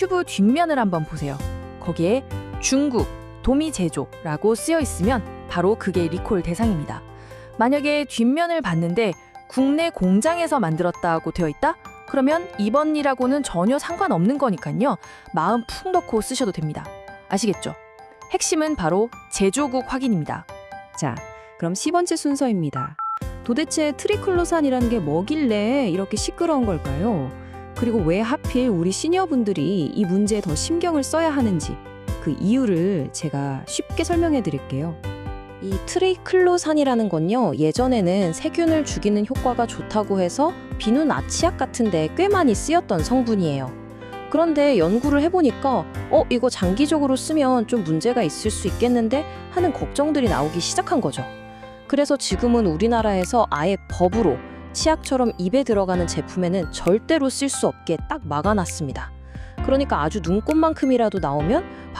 튜브 뒷면을 한번 보세요. 거기에 중국 도미 제조라고 쓰여 있으면 바로 그게 리콜 대상입니다. 만약에 뒷면을 봤는데 국내 공장에서 만들었다고 되어 있다? 그러면 이번이라고는 전혀 상관없는 거니까요. 마음 푹 넣고 쓰셔도 됩니다. 아시겠죠? 핵심은 바로 제조국 확인입니다. 자, 그럼 10번째 순서입니다. 도대체 트리클로산이라는 게 뭐길래 이렇게 시끄러운 걸까요? 그리고 왜 하필 우리 시니어분들이 이 문제에 더 신경을 써야 하는지 그 이유를 제가 쉽게 설명해 드릴게요. 이 트리클로산이라는 건요, 예전에는 세균을 죽이는 효과가 좋다고 해서 비누 나치약 같은데 꽤 많이 쓰였던 성분이에요. 그런데 연구를 해보니까, 어, 이거 장기적으로 쓰면 좀 문제가 있을 수 있겠는데? 하는 걱정들이 나오기 시작한 거죠. 그래서 지금은 우리나라에서 아예 법으로 치약처럼 입에 들어가는 제품에는 절대로 쓸 수 없게 딱 막아놨습니다. 그러니까 아주 눈꽃만큼이라도 나오면